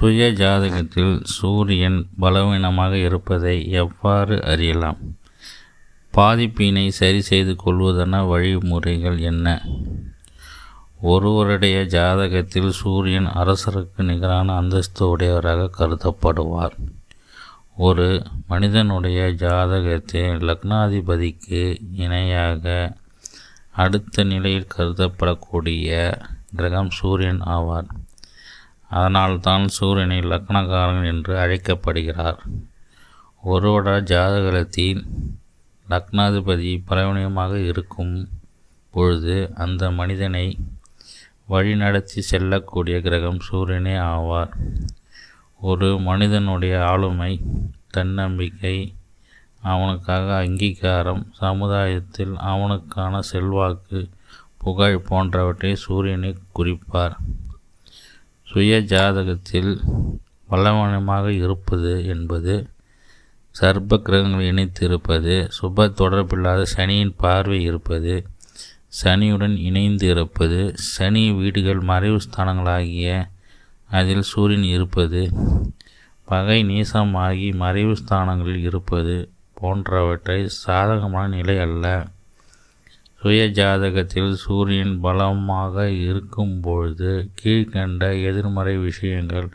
சுய ஜாதகத்தில் சூரியன் பலவீனமாக இருப்பதை எவ்வாறு அறியலாம்? பாதிப்பினை சரி செய்து கொள்வதென வழிமுறைகள் என்ன? ஒருவருடைய ஜாதகத்தில் சூரியன் அரசருக்கு நிகரான அந்தஸ்து உடையவராக கருதப்படுவார். ஒரு மனிதனுடைய ஜாதகத்தில் லக்னாதிபதிக்கு இணையாக அடுத்த நிலையில் கருதப்படக்கூடிய கிரகம் சூரியன் ஆவார். அதனால்தான் சூரியனை லக்னகாரன் என்று அழைக்கப்படுகிறார். ஒருவட ஜாதகத்தில் லக்னாதிபதி பலவீனமாக இருக்கும் பொழுது அந்த மனிதனை வழிநடத்தி செல்லக்கூடிய கிரகம் சூரியனே ஆவார். ஒரு மனிதனுடைய ஆளுமை தன்னம்பிக்கை அவனுக்காக அங்கீகாரம் சமுதாயத்தில் அவனுக்கான செல்வாக்கு புகழ் போன்றவற்றை சூரியனை குறிப்பார். சுய ஜாதகத்தில் வல்லவனமாக இருப்பது என்பது சர்ப்ப கிரகங்கள் இணைத்து இருப்பது சுப தொடர்பில்லாத சனியின் பார்வை இருப்பது சனியுடன் இணைந்து இருப்பது சனி வீடுகள் மறைவு ஸ்தானங்களாகிய அதில் சூரியன் இருப்பது பகை நீசமாகி மறைவு ஸ்தானங்களில் இருப்பது போன்றவற்றை சாதகமான நிலை அல்ல. சுய ஜாதகத்தில் சூரியன் பலமாக இருக்கும் பொழுது கீழ்கண்ட எதிர்மறை விஷயங்கள்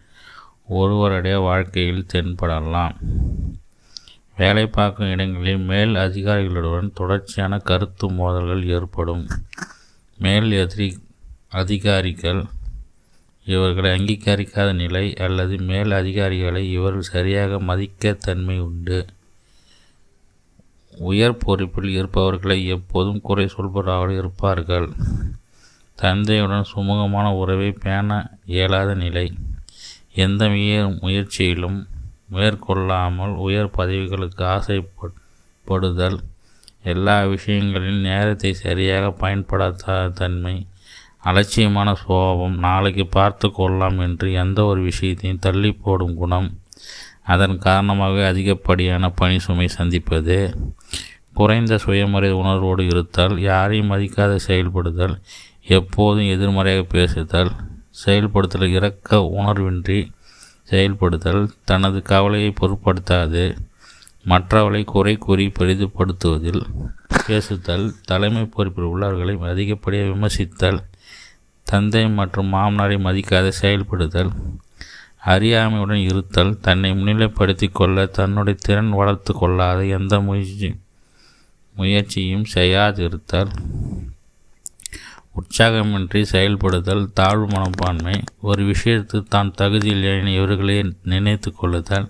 ஒருவருடைய வாழ்க்கையில் தென்படலாம். வேலை பார்க்கும் இடங்களில் மேல் அதிகாரிகளுடன் தொடர்ச்சியான கருத்து மோதல்கள் ஏற்படும். மேல் எதிரி அதிகாரிகள் இவர்களை அங்கீகரிக்காத நிலை அல்லது மேல் அதிகாரிகளை இவர்கள் சரியாக மதிக்க தன்மை உண்டு. உயர் பொறுப்பில் இருப்பவர்களை எப்போதும் குறை சொல்பவராக இருப்பார்கள். தந்தையுடன் சுமூகமான உறவை பேண இயலாத நிலை. எந்த முயற்சியிலும் மேற்கொள்ளாமல் உயர் பதவிகளுக்கு ஆசைப்படுதல் எல்லா விஷயங்களிலும் நேரத்தை சரியாக பயன்படுத்தாத தன்மை அலட்சியமான சுபாவம் நாளைக்கு பார்த்து கொள்ளலாம் என்று எந்த ஒரு விஷயத்தையும் தள்ளி போடும் குணம் அதன் காரணமாக அதிகப்படியான பணி சுமை சந்திப்பது குறைந்த சுயமறை உணர்வோடு இருத்தல் யாரையும் மதிக்காத செயல்படுதல் எப்போதும் எதிர்மறையாக பேசுதல் செயல்படுத்தல் இறக்க உணர்வின்றி செயல்படுதல் தனது கவலையை பொருட்படுத்தாது மற்றவர்களை குறை கூறி பெரிதுபடுத்துவதில் பேசுதல் தலைமை பொறுப்பில் உள்ளவர்களை அதிகப்படியாக விமர்சித்தல் தந்தை மற்றும் மாமனாரை மதிக்காத செயல்படுதல் அறியாமையுடன் இருத்தல் தன்னை முன்னிலைப்படுத்தி கொள்ள தன்னுடைய திறன் வளர்த்து கொள்ளாத எந்த முயற்சி முயற்சியும் செய்யாதிருத்தல். உற்சாகமின்றி செயல்படுதல் தாழ்வு மனப்பான்மை. ஒரு விஷயத்தில் தான் தகுதியில் இவர்களே நினைத்து கொள்ளுதல்.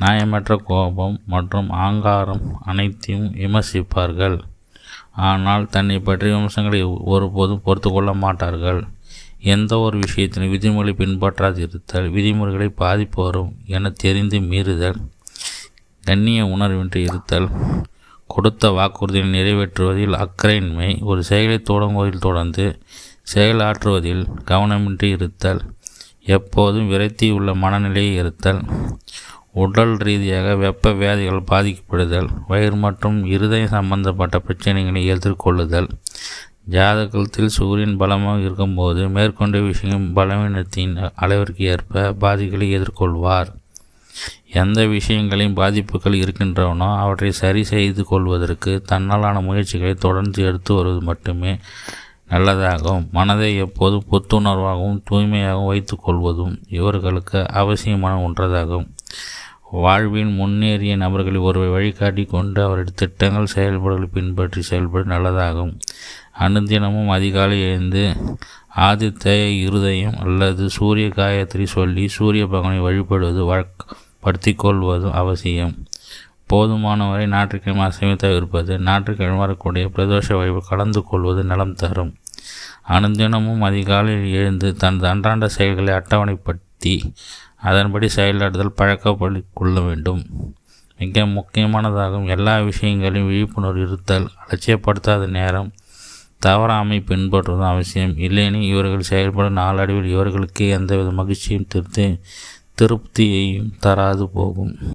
நியாயமற்ற கோபம் மற்றும் ஆங்காரம் அனைத்தையும் விமர்சிப்பார்கள். ஆனால் தன்னை பற்றிய விமர்சனங்களை ஒருபோதும் பொறுத்து கொள்ள மாட்டார்கள். எந்த ஒரு விஷயத்திலும் விதிமுறை பின்பற்றாதிருத்தல் விதிமுறைகளை பாதிப்பு வரும் என தெரிந்து மீறுதல் கண்ணிய உணர்வின்றி இருத்தல் கொடுத்த வாக்குறுதியை நிறைவேற்றுவதில் அக்கறையின்மை ஒரு செயலை தொடங்குவதில் தொடர்ந்து செயலாற்றுவதில் கவனமின்றி இருத்தல் எப்போதும் விரத்தி உள்ள மனநிலையை இருத்தல் உடல் ரீதியாக வெப்ப வியாதிகள் பாதிக்கப்படுதல் வயிறு மற்றும் இருதய சம்பந்தப்பட்ட பிரச்சனைகளை எதிர்கொள்ளுதல் ஜாதகத்தில் சூரியன் பலமாக இருக்கும்போது மேற்கொண்ட விஷயம் பலவீனத்தின் அளவிற்கு ஏற்ப பாதிப்புகளை எதிர்கொள்வார். எந்த விஷயங்களையும் பாதிப்புகள் இருக்கின்றனோ அவற்றை சரி செய்து கொள்வதற்கு தன்னாலான முயற்சிகளை தொடர்ந்து எடுத்து வருவது மட்டுமே நல்லதாகும். மனதை எப்போதும் புத்துணர்வாகவும் தூய்மையாகவும் வைத்து கொள்வதும் இவர்களுக்கு அவசியமான ஒன்றதாகும். வாழ்வின் முன்னேறிய நபர்களை ஒருவை வழிகாட்டி கொண்டு அவருடைய திட்டங்கள் செயல்பாடுகளை பின்பற்றி செயல்பட நல்லதாகும். அனுதினமும் அதிகாலை எழுந்து ஆதித்த இருதயம் அல்லது சூரிய காயத்ரி சொல்லி சூரிய பகவானை வழிபடுவது வழக்கப்படுத்தி கொள்வதும் அவசியம். போதுமானவரை ஞாயிற்றுக்கிழமை அசைவை தவிர்ப்பது ஞாயிற்றுக்கிழமை வரக்கூடிய பிரதோஷ வழிபாடு கலந்து கொள்வது நலம் தரும். அனுதினமும் அதிகாலையில் எழுந்து தனது அன்றாண்ட செயல்களை அட்டவணைப்படுத்தி அதன்படி செயலாடுதல் பழக்கப்படி கொள்ள வேண்டும். மிக முக்கியமானதாகும் எல்லா விஷயங்களையும் விழிப்புணர்வு இருத்தல் அலட்சியப்படுத்தாத நேரம் தவறாமை பின்பற்றுவது அவசியம். இல்லையெனில் இவர்கள் செயல்படும் நாளடைவில் இவர்களுக்கு எந்தவித மகிழ்ச்சியும் திருப்தி திருப்தியையும் தராது போகும்.